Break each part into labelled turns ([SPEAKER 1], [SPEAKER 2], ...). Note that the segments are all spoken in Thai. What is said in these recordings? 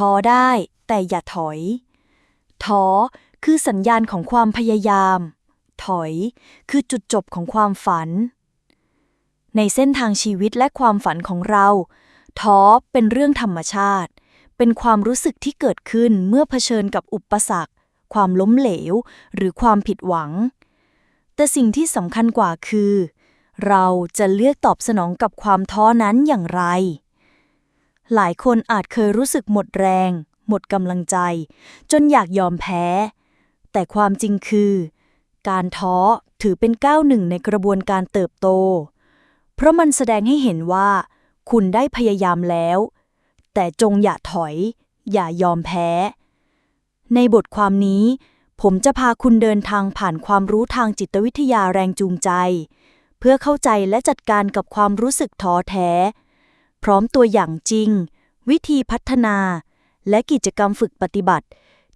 [SPEAKER 1] ท้อได้ แต่อย่าถอย ท้อคือสัญญาณของความพยายาม ถอยคือจุดจบของความฝัน ในเส้นทางชีวิตและความฝันของเรา ท้อเป็นเรื่องธรรมชาติ เป็นความรู้สึกที่เกิดขึ้นเมื่อเผชิญกับอุปสรรค ความล้มเหลว หรือความผิดหวัง แต่สิ่งที่สำคัญกว่าคือ เราจะเลือกตอบสนองกับความท้อนั้นอย่างไร หลายคนอาจเคยรู้สึกหมดแรง หมดกำลังใจ จนอยากยอมแพ้ แต่ความจริงคือ การท้อถือเป็นก้าวหนึ่งในกระบวนการเติบโต เพราะมันแสดงให้เห็นว่า คุณได้พยายามแล้ว แต่จงอย่าถอย อย่ายอมแพ้ ในบทความนี้ ผมจะพาคุณเดินทางผ่านความรู้ทางจิตวิทยาแรงจูงใจ เพื่อเข้าใจและจัดการกับความรู้สึกท้อแท้ พร้อมตัวอย่างจริง วิธีพัฒนา และกิจกรรมฝึกปฏิบัติ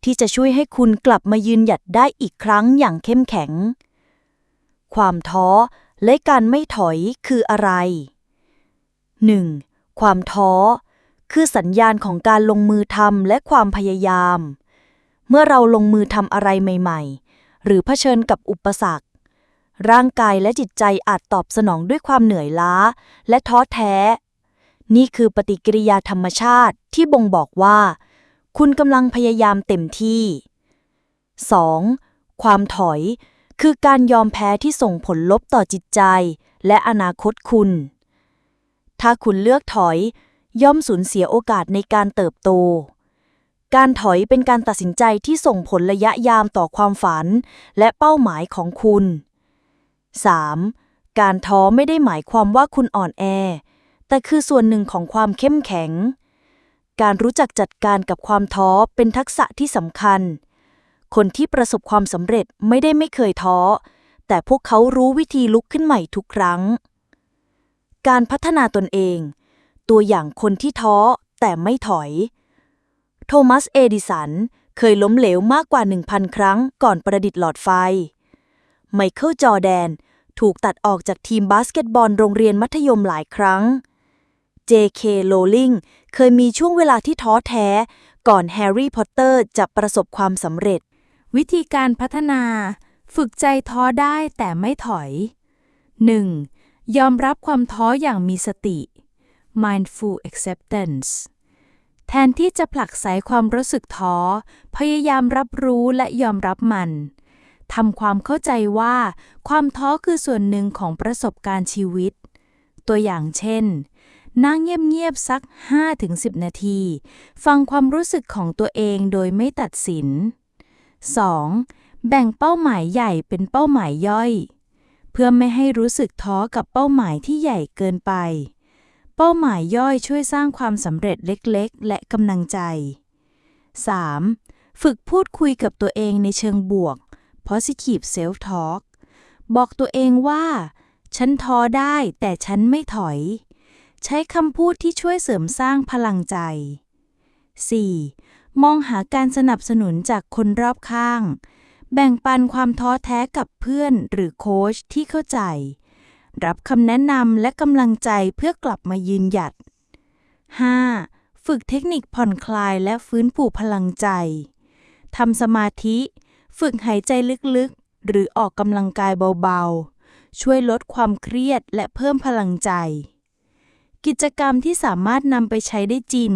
[SPEAKER 1] ที่จะช่วยให้คุณกลับมายืนหยัดได้อีกครั้งอย่างเข้มแข็ง ความท้อและการไม่ถอยคืออะไร 1. ความท้อ คือสัญญาณของการลงมือทำและความพยายาม เมื่อเราลงมือทำอะไรใหม่ ๆ หรือเผชิญกับอุปสรรค ร่างกายและจิตใจอาจตอบสนองด้วยความเหนื่อยล้า และท้อแท้ นี่คือปฏิกิริยาธรรมชาติที่บ่งบอกว่า คุณกำลังพยายามเต็มที่ 2. ความถอย คือการยอมแพ้ที่ส่งผลลบต่อจิตใจ และอนาคตคุณ ถ้าคุณเลือกถอย ย่อมสูญเสียโอกาสในการเติบโต การถอยเป็นการตัดสินใจที่ส่งผลระยะยาวต่อความฝัน และเป้าหมายของคุณ 3. การท้อไม่ได้หมายความว่าคุณอ่อนแอ แต่คือส่วนหนึ่งของความเข้มแข็ง การรู้จักจัดการกับความท้อเป็นทักษะที่สำคัญ คนที่ประสบความสำเร็จไม่ได้ไม่เคยท้อ แต่พวกเขารู้วิธีลุกขึ้นใหม่ทุกครั้ง การพัฒนาตนเอง ตัวอย่างคนที่ท้อแต่ไม่ถอย โทมัส เอดิสัน เคยล้มเหลวมากกว่า 1,000 ครั้งก่อนประดิษฐ์หลอดไฟ ไมเคิลจอแดนถูกตัดออกจากทีมบาสเกตบอลโรงเรียนมัธยมหลายครั้ง J.K. Rowling เคยมีช่วงเวลาที่ท้อแท้ ก่อนแฮร์รี่พอตเตอร์จะประสบความสำเร็จ
[SPEAKER 2] วิธีการพัฒนา ฝึกใจท้อได้แต่ไม่ถอย 1. ยอมรับความท้ออย่างมีสติ mindful acceptance แทนที่จะผลักไสความรู้สึกท้อ พยายามรับรู้และยอมรับมันทำความเข้าใจว่า ความท้อคือส่วนหนึ่งของประสบการณ์ชีวิต ตัวอย่างเช่น นั่งเงียบๆสัก 5-10 นาที ฟังความรู้สึกของตัวเองโดยไม่ตัดสิน 2. แบ่งเป้าหมายใหญ่เป็นเป้าหมายย่อย เพื่อไม่ให้รู้สึกท้อกับเป้าหมายที่ใหญ่เกินไป เป้าหมายย่อยช่วยสร้างความสำเร็จเล็กๆ และกำลังใจ 3. ฝึกพูดคุยกับตัวเองในเชิงบวก positive self talk บอกตัวเองว่า ฉันท้อได้แต่ฉันไม่ถอย ใช้คำพูดที่ช่วยเสริมสร้างพลังใจ 4. มองหาการสนับสนุนจากคนรอบข้าง แบ่งปันความท้อแท้กับเพื่อนหรือโค้ชที่เข้าใจ รับคำแนะนำและกำลังใจเพื่อกลับมายืนหยัด 5. ฝึกเทคนิคผ่อนคลายและฟื้นฟูพลังใจ ทำสมาธิ ฝึกหายใจลึกๆ หรือออกกำลังกายเบาๆ ช่วยลดความเครียดและเพิ่มพลังใจ กิจกรรมที่สามารถนำไปใช้ได้จริง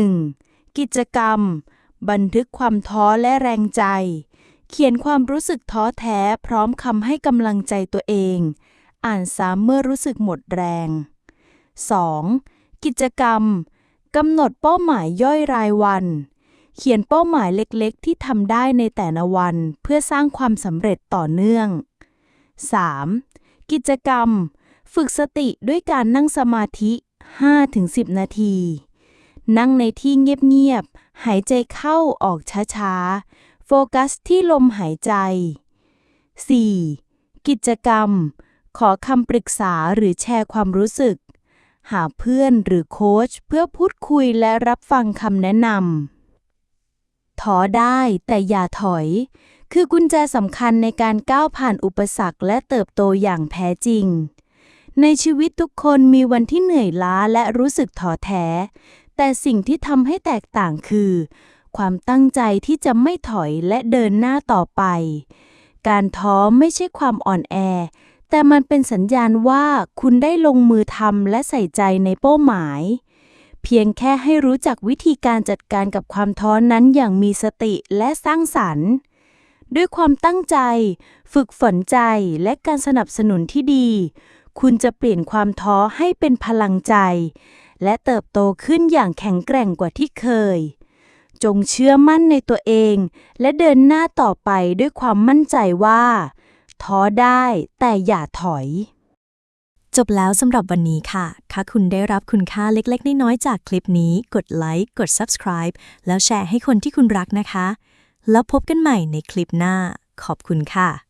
[SPEAKER 2] 1. กิจกรรม บันทึกความท้อและแรงใจ เขียนความรู้สึกท้อแท้พร้อมคำให้กำลังใจตัวเอง อ่านซ้ำเมื่อรู้สึกหมดแรง 2. กิจกรรมกำหนดเป้าหมายย่อยรายวัน เขียนเป้าหมายเล็กๆ ที่ทำได้ในแต่ละวันเพื่อสร้างความสำเร็จต่อเนื่อง 3. กิจกรรม ฝึกสติด้วยการนั่งสมาธิ 5-10 นาที นั่งในที่เงียบๆ หายใจเข้าออกช้าๆ โฟกัสที่ลมหายใจ 4. กิจกรรม ขอคำปรึกษาหรือแชร์ความรู้สึก หาเพื่อนหรือโค้ชเพื่อพูดคุยและรับฟังคำแนะนำท้อได้แต่อย่าถอย คือกุญแจสำคัญในการก้าวผ่านอุปสรรคและเติบโตอย่างแท้จริง ในชีวิตทุกคนมีวันที่เหนื่อยล้าและรู้สึกท้อแท้ แต่สิ่งที่ทำให้แตกต่างคือ ความตั้งใจที่จะไม่ถอยและเดินหน้าต่อไป การท้อไม่ใช่ความอ่อนแอ แต่มันเป็นสัญญาณว่าคุณได้ลงมือทำและใส่ใจในเป้าหมาย เพียงแค่ให้รู้จักวิธีการจัดการกับความท้อนั้นอย่างมีสติและสร้างสรรค์ด้วยความตั้งใจ ฝึกฝนใจและการสนับสนุนที่ดี คุณจะเปลี่ยนความท้อให้เป็นพลังใจ และเติบโตขึ้นอย่างแข็งแกร่งกว่าที่เคย จงเชื่อมั่นในตัวเอง และเดินหน้าต่อไปด้วยความมั่นใจว่า ท้อได้แต่อย่าถอย
[SPEAKER 1] จบแล้วสำหรับวันนี้ค่ะถ้าคุณได้รับคุณค่าเล็ก ๆ น้อยๆจากคลิปนี้ กดไลค์กด subscribe แล้วแชร์ให้คนที่คุณรักนะคะ แล้วพบกันใหม่ในคลิปหน้า ขอบคุณค่ะ